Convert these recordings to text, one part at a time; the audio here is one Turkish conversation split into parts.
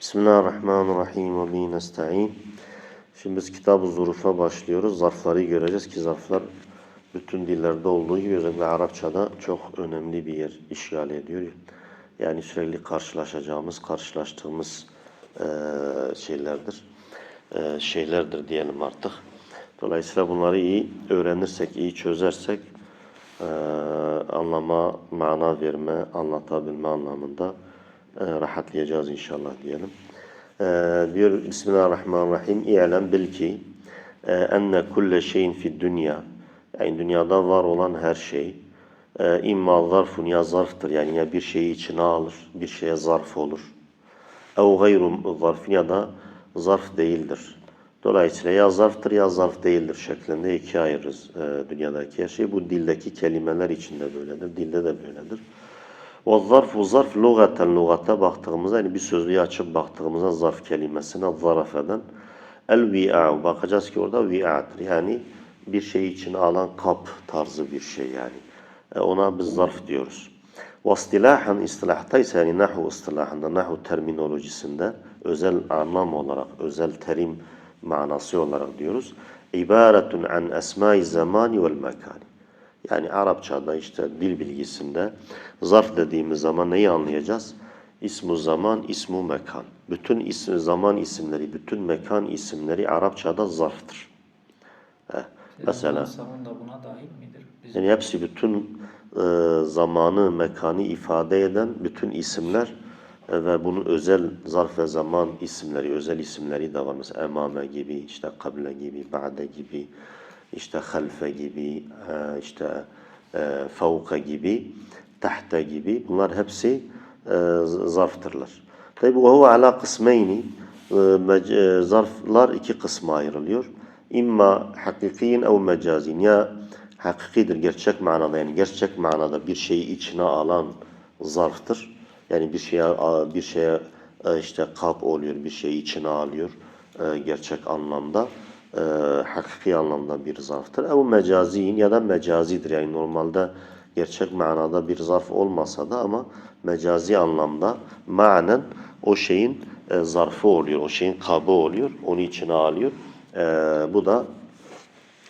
Bismillahirrahmanirrahim ve bihi nesta'in. Şimdi biz kitab-ı zurufa başlıyoruz. Zarfları göreceğiz ki zarflar bütün dillerde olduğu gibi özellikle Arapçada çok önemli bir yer işgal ediyor. Yani sürekli karşılaşacağımız, karşılaştığımız eee, şeylerdir. Eee, şeylerdir diyelim artık. Dolayısıyla bunları iyi öğrenirsek, iyi çözersek eee, anlama, mana verme, anlatabilme anlamında rahatlayacağız inşallah diyelim. Eee, diyor Bismillahirrahmanirrahim. İ'lem bil ki eee, enne kulle şeyin fid dünya yani dünyada var olan her şey eee, imma zarfun ya zarftır yani ya bir şeyi içine alır, bir şeye zarf olur. Ev gayru zarfin ya da zarf değildir. Dolayısıyla ya zarftır ya zarf değildir şeklinde ikiye ayırırız e, dünyadaki her şeyi. Bu dildeki kelimeler içinde böyledir. Dilde de böyledir. O zarfu zarf lugaten lugata baktığımızda yani bir sözlüğü açıp baktığımızda zarf kelimesine zarf eden el vi'a'u bakacağız ki orada vi'a'dır. Yani bir şey içine alan kap tarzı bir şey yani. E, ona biz zarf diyoruz. Vastilahan istilahta ise yani nahu istilahında, nahu terminolojisinde özel anlam olarak, özel terim manası olarak diyoruz. İbaretun an esmai zamani vel mekani. Yani Arapçada işte dil bilgisinde zarf dediğimiz zaman neyi anlayacağız? İsmu zaman, ismu mekan. Bütün isim, zaman isimleri, bütün mekan isimleri Arapçada zarftır. Heh, Mesela Zaman da buna dahil midir? Bizim yani hepsi bütün e, zamanı, mekanı ifade eden bütün isimler e, ve bunun özel zarf ve zaman isimleri, özel isimleri de var. Mesela emame gibi, işte kable gibi, ba'de gibi, işte halfe gibi, e, işte e, fevka gibi, tahta gibi. Bunlar hepsi e, zarftırlar. Tabi bu huve ala kısmeyni zarflar iki kısma ayrılıyor. İmma hakikiyin ev mecazin ya hakikidir gerçek manada yani gerçek manada bir şeyi içine alan zarftır. Yani bir şeye bir şeye işte kap oluyor, bir şeyi içine alıyor gerçek anlamda. E, hakiki anlamda bir zarftır. Ev mecaziyin ya da mecazidir. Yani normalde gerçek manada bir zarf olmasa da ama mecazi anlamda manen o şeyin e, zarfı oluyor, o şeyin kabı oluyor, onu içine alıyor. E, bu da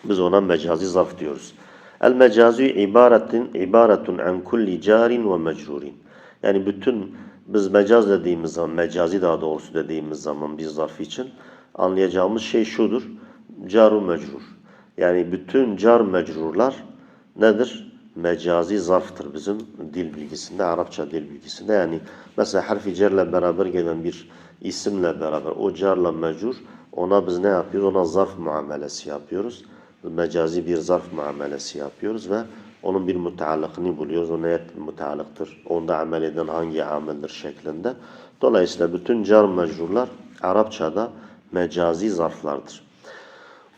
biz ona mecazi zarf diyoruz. El mecazi ibaretin ibaretun an kulli carin ve mecrurin. Yani bütün biz mecaz dediğimiz zaman, mecazi daha doğrusu dediğimiz zaman bir zarf için anlayacağımız şey şudur. Caru mecrur. Yani bütün car mecrurlar nedir? Mecazi zarftır bizim dil bilgisinde, Arapça dil bilgisinde. Yani mesela harfi cerle beraber gelen bir isimle beraber o carla mecrur ona biz ne yapıyoruz? Ona zarf muamelesi yapıyoruz. Mecazi bir zarf muamelesi yapıyoruz ve onun bir müteallıkını buluyoruz. O neye müteallıktır? Onda amel eden hangi ameldir şeklinde. Dolayısıyla bütün car mecrurlar Arapçada mecazi zarflardır.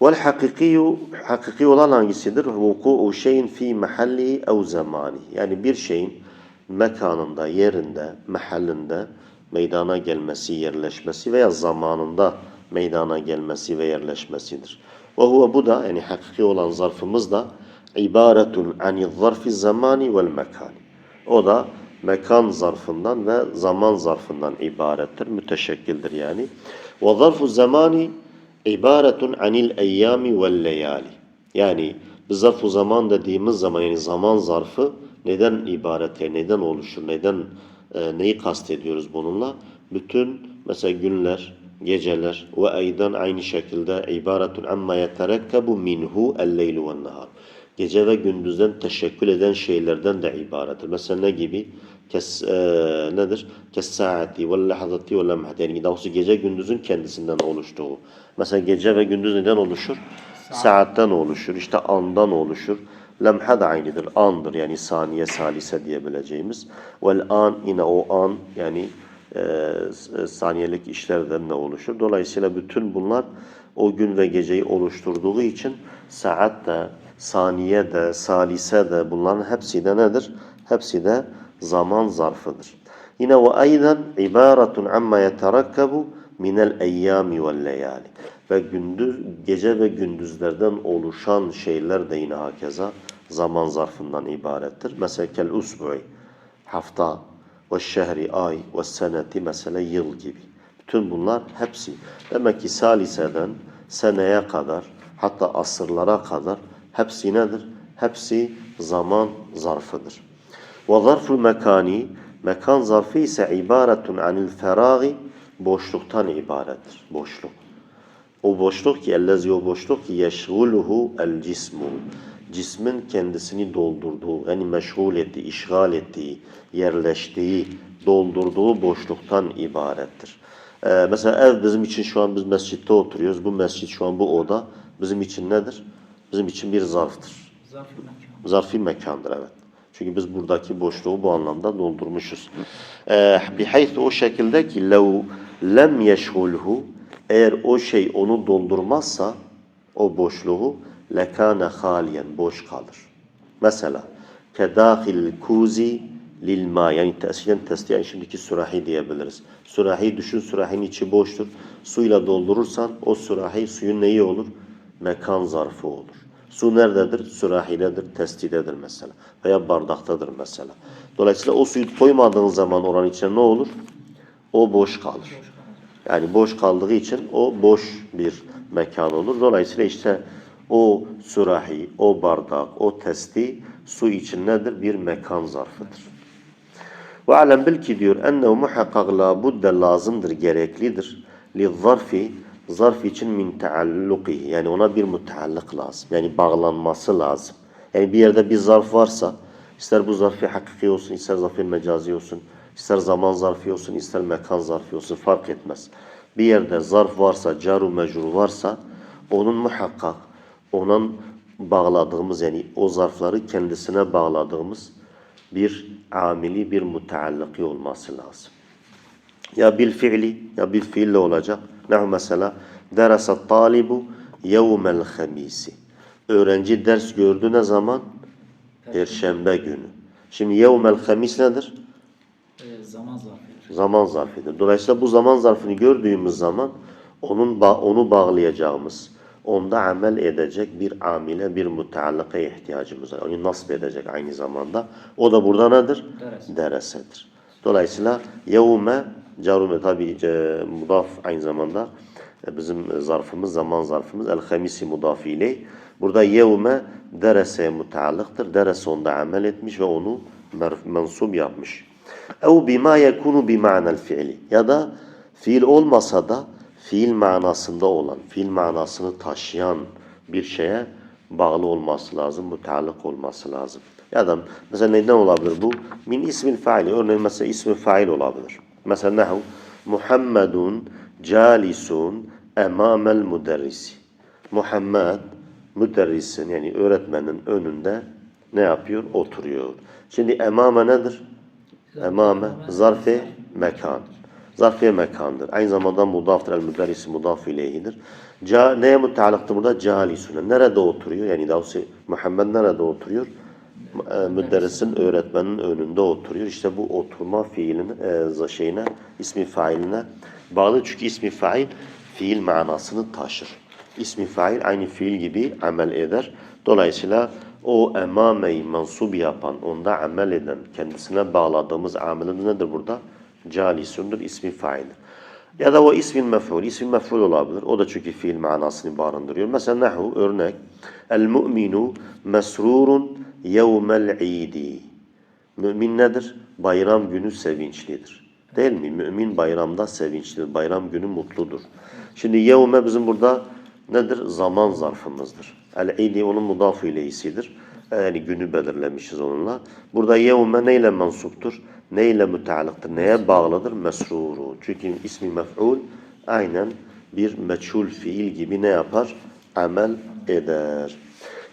Vel hakikiyu, hakiki olan hangisidir? Vuku'u şeyin fi mahalli ev zamani. Yani bir şeyin mekanında, yerinde, mahallinde meydana gelmesi, yerleşmesi veya zamanında meydana gelmesi ve yerleşmesidir. Ve huve bu da yani hakiki olan zarfımız da ibaretun ani zarfi zamani vel mekani. O da mekan zarfından ve zaman zarfından ibarettir, müteşekkildir yani. Ve zarfu zamani ibaretun anil eyyami vel leyali. Yani zarfu zaman dediğimiz zaman yani zaman zarfı neden ibaret yani neden oluşur, neden e, neyi kastediyoruz bununla? Bütün mesela günler, geceler ve aydan aynı şekilde ibaretun amma yeterekkebu minhu el-leylu ve nahar. Gece ve gündüzden teşekkül eden şeylerden de ibarettir. Mesela ne gibi? Kes, e, nedir? Kes saati ve lahzati ve lemhati. Yani daha gece gündüzün kendisinden oluştuğu. Mesela gece ve gündüz neden oluşur? Saatten oluşur. İşte andan oluşur. Lemha da aynıdır. Andır yani saniye, salise diyebileceğimiz. Vel an yine o an yani e, saniyelik işlerden de oluşur. Dolayısıyla bütün bunlar o gün ve geceyi oluşturduğu için saat de, saniye de, salise de bunların hepsi de nedir? Hepsi de zaman zarfıdır. Yine ve aydan ibaretun amma yeterakkabu minel eyyami vel leyali. Ve gündüz, gece ve gündüzlerden oluşan şeyler de yine hakeza zaman zarfından ibarettir. Mesela kel usbu'i, hafta, ve şehri, ay, ve seneti mesela yıl gibi. Bütün bunlar hepsi. Demek ki saliseden seneye kadar hatta asırlara kadar hepsi nedir? Hepsi zaman zarfıdır. Ve zarful mekani mekan zarfı ise ibaretun anil feragi boşluktan ibarettir. Boşluk. O boşluk ki ellezi o boşluk ki yeşguluhu el cismu. Cismin kendisini doldurduğu, yani meşgul ettiği, işgal ettiği, yerleştiği, doldurduğu boşluktan ibarettir. Ee, mesela ev bizim için şu an biz mescitte oturuyoruz. Bu mescit şu an bu oda bizim için nedir? Bizim için bir zarftır. Zarf-ı mekan. Zarfi mekandır evet. Çünkü biz buradaki boşluğu bu anlamda doldurmuşuz. Ee, bihaythu o şekilde ki lev lem yeşgulhu eğer o şey onu doldurmazsa o boşluğu lekâne haliyen boş kalır. Mesela kedâhil kuzi lil ma yani tesilen testi yani şimdiki sürahi diyebiliriz. Sürahi düşün sürahinin içi boştur. Suyla doldurursan o sürahi suyun neyi olur? Mekan zarfı olur. Su nerededir? Sürahidedir, testidedir mesela. Veya bardaktadır mesela. Dolayısıyla o suyu koymadığın zaman oranın içine ne olur? O boş kalır. Yani boş kaldığı için o boş bir mekan olur. Dolayısıyla işte o sürahi, o bardak, o testi su için nedir? Bir mekan zarfıdır. Ve alem bil ki diyor ennehu muhakkak la budde lazımdır, gereklidir. Li zarfi zarf için min taallukihi yani ona bir muteallık lazım. Yani bağlanması lazım. Yani bir yerde bir zarf varsa ister bu zarfi hakiki olsun, ister zarfi mecazi olsun, ister zaman zarfi olsun, ister mekan zarfi olsun fark etmez. Bir yerde zarf varsa, caru mecrur varsa onun muhakkak onun bağladığımız yani o zarfları kendisine bağladığımız bir amili, bir mutealliki olması lazım. Ya bil fiili ya bir fiille olacak. Nehu mesela derasat talibu yevmel hamisi. Öğrenci ders gördü ne zaman? Perşembe günü. Şimdi yevmel hamis nedir? Zaman zarfıdır. Zaman zarfıdır. Dolayısıyla bu zaman zarfını gördüğümüz zaman onun onu bağlayacağımız, onda amel edecek bir amile, bir muteallaka ihtiyacımız var. Onu nasip edecek aynı zamanda. O da burada nedir? Derese. Deresedir. Dolayısıyla yevme carume tabi e, mudaf aynı zamanda e, bizim zarfımız, zaman zarfımız el-hamisi mudaf ileyh. Burada yevme dereseye muteallıktır. Derese onda amel etmiş ve onu mensup yapmış. Ev bima yekunu bi ma'nel fiili. Ya da fiil olmasa da fiil manasında olan, fiil manasını taşıyan bir şeye bağlı olması lazım, muteallık olması lazım. Ya da mesela neden olabilir bu? Min ismil faili. Örneğin mesela ismi fail olabilir. Mesela nehu Muhammedun calisun emamel müderrisi. Muhammed müderrisin yani öğretmenin önünde ne yapıyor? Oturuyor. Şimdi emame nedir? Emame zarfe mekan. Zarfiye mekandır. Aynı zamanda mudaftır. El müderrisi mudaf ileyhidir. Ca, neye müteallıktır burada? Calisune. Nerede oturuyor? Yani daha Muhammed nerede oturuyor? E, müderrisin öğretmenin önünde oturuyor. İşte bu oturma fiilinin e, şeyine, ismi failine bağlı. Çünkü ismi fail fiil manasını taşır. İsmi fail aynı fiil gibi amel eder. Dolayısıyla o emameyi mansub yapan, onda amel eden, kendisine bağladığımız amelin nedir burada? Calisundur, ismi fail. Ya da o ismin mef'ul, ismin mef'ul olabilir. O da çünkü fiil manasını barındırıyor. Mesela nahu örnek. El mu'minu mesrurun yevmel idi. Mümin nedir? Bayram günü sevinçlidir. Değil mi? Mümin bayramda sevinçlidir. Bayram günü mutludur. Şimdi yevme bizim burada nedir? Zaman zarfımızdır. El-idi onun mudafu ileyhisidir. Yani günü belirlemişiz onunla. Burada yevme neyle mensuptur? Neyle müteallıktır? Neye bağlıdır? Mesruru. Çünkü ismi mef'ul aynen bir meçhul fiil gibi ne yapar? Amel eder.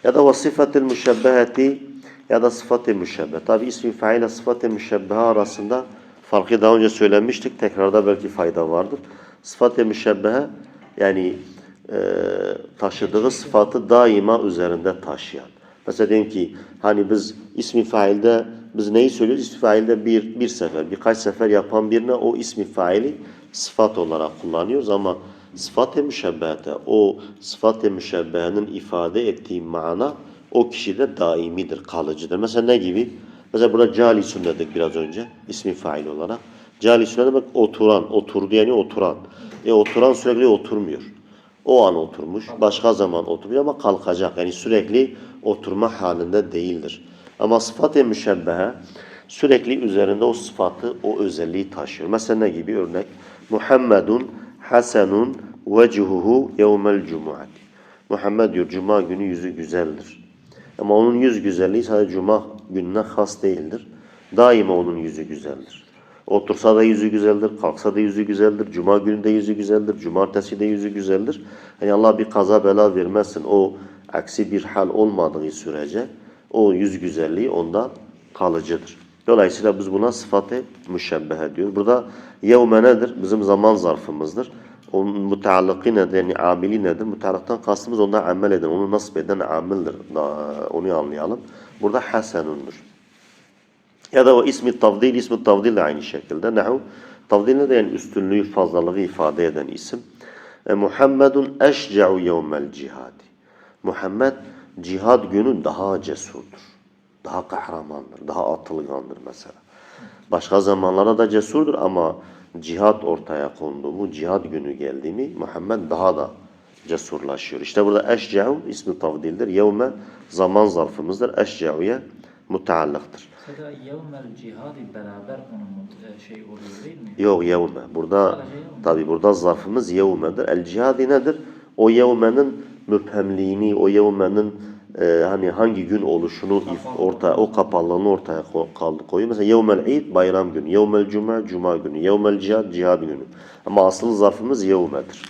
Ya da vasifatil müşebbeheti ya da sıfat-ı müşebbeh. Tabi ismi fail ile sıfat-ı arasında farkı daha önce söylemiştik. Tekrarda belki fayda vardır. Sıfat-ı müşebbehe yani e, taşıdığı sıfatı daima üzerinde taşıyan. Mesela diyelim ki hani biz ismi failde biz neyi söylüyoruz? İsmi failde bir, bir sefer, birkaç sefer yapan birine o ismi faili sıfat olarak kullanıyoruz ama sıfat-ı müşebbehete o sıfat-ı müşebbehenin ifade ettiği mana o kişide daimidir, kalıcıdır. Mesela ne gibi? Mesela burada calisun dedik biraz önce ismi fail olarak. Calisü ne demek? Oturan, oturdu yani oturan. E oturan sürekli oturmuyor. O an oturmuş, başka zaman oturmuyor ama kalkacak. Yani sürekli oturma halinde değildir. Ama sıfat-ı müşebbehe sürekli üzerinde o sıfatı, o özelliği taşıyor. Mesela ne gibi örnek? Muhammedun hasenun vecuhuhu yevmel cumuati. Muhammed diyor cuma günü yüzü güzeldir. Ama onun yüz güzelliği sadece cuma gününe has değildir. Daima onun yüzü güzeldir. Otursa da yüzü güzeldir, kalksa da yüzü güzeldir, cuma günü de yüzü güzeldir, cumartesi de yüzü güzeldir. Yani Allah bir kaza bela vermezsin. O aksi bir hal olmadığı sürece o yüz güzelliği onda kalıcıdır. Dolayısıyla biz buna sıfatı müşebbehe diyoruz. Burada yevme nedir? Bizim zaman zarfımızdır. Onun müteallakı nedir? Yani amili nedir? Müteallıktan kastımız onda amel eden, onu nasip eden amildir. Onu anlayalım. Burada hasenundur. Ya da o ismi tavdil, ismi tavdil de aynı şekilde. Nehu, tavdil ne de yani üstünlüğü, fazlalığı ifade eden isim. E, Muhammedun eşce'u yevmel cihadi. Muhammed cihad günü daha cesurdur. Daha kahramandır, daha atılgandır mesela. Başka zamanlarda da cesurdur ama cihad ortaya kondu mu, cihad günü geldi mi Muhammed daha da cesurlaşıyor. İşte burada eşce'u ismi tavdildir. Yevme zaman zarfımızdır. Eşce'u'ya mutaallıktır. Mesela yevmel cihadi beraber onun e, şey oluyor değil mi? Yok yevme. Burada tabi burada zarfımız yevmedir. El cihadi nedir? O yevmenin müphemliğini, o yevmenin e, hani hangi gün oluşunu Kapalı. ortaya, o kapalılığını ortaya kaldı koyuyor. Mesela yevmel id bayram günü, yevmel cuma cuma günü, yevmel cihad cihad günü. Ama asıl zarfımız yevmedir.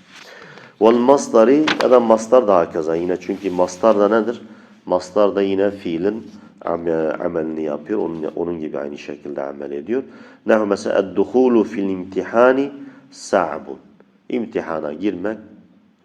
Vel masdari ya da mastar da hakeza yine çünkü mastar da nedir? Mastar da yine fiilin amelini yapıyor. Onun, onun gibi aynı şekilde amel ediyor. Nehu mesela ed-duhulu fil imtihani sa'bun. İmtihana girmek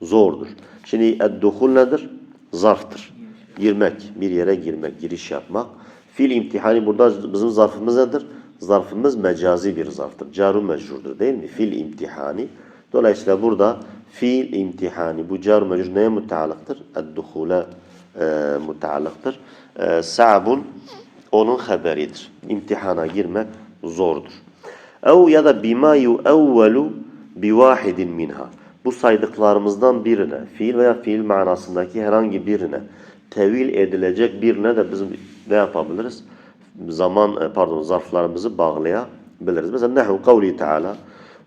zordur. Şimdi ed-duhul nedir? Zarftır. Girmek, bir yere girmek, giriş yapmak. Fil imtihani burada bizim zarfımız nedir? Zarfımız mecazi bir zarftır. Caru mecrurdur değil mi? Fil imtihani. Dolayısıyla burada fiil imtihani bu car mecrur neye muteallıktır? Ed-duhule e, muteallıktır. E, sa'bun onun haberidir. İmtihana girmek zordur. Ev ya da bima yuevvelu bivahidin minha. Bu saydıklarımızdan birine, fiil veya fiil manasındaki herhangi birine tevil edilecek birine de bizim ne yapabiliriz? Zaman, e, pardon zarflarımızı bağlayabiliriz. Mesela nehu kavli teala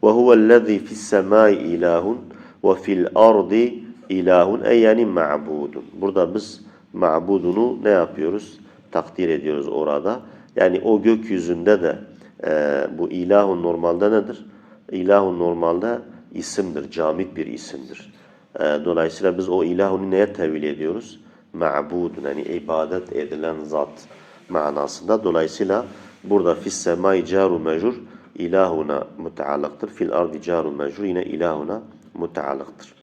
ve huvellezî fissemâi ilâhun ve fil ardi ilâhun ey yani ma'budun. Burada biz ma'budunu ne yapıyoruz? Takdir ediyoruz orada. Yani o gökyüzünde de e, bu ilahun normalde nedir? İlahun normalde isimdir, camit bir isimdir. E, dolayısıyla biz o ilahunu neye tevil ediyoruz? Ma'budun yani ibadet edilen zat manasında. Dolayısıyla burada fis semai caru mecrur ilahuna muteallıktır. Fil ardi caru mecrur yine ilahuna muteallıktır.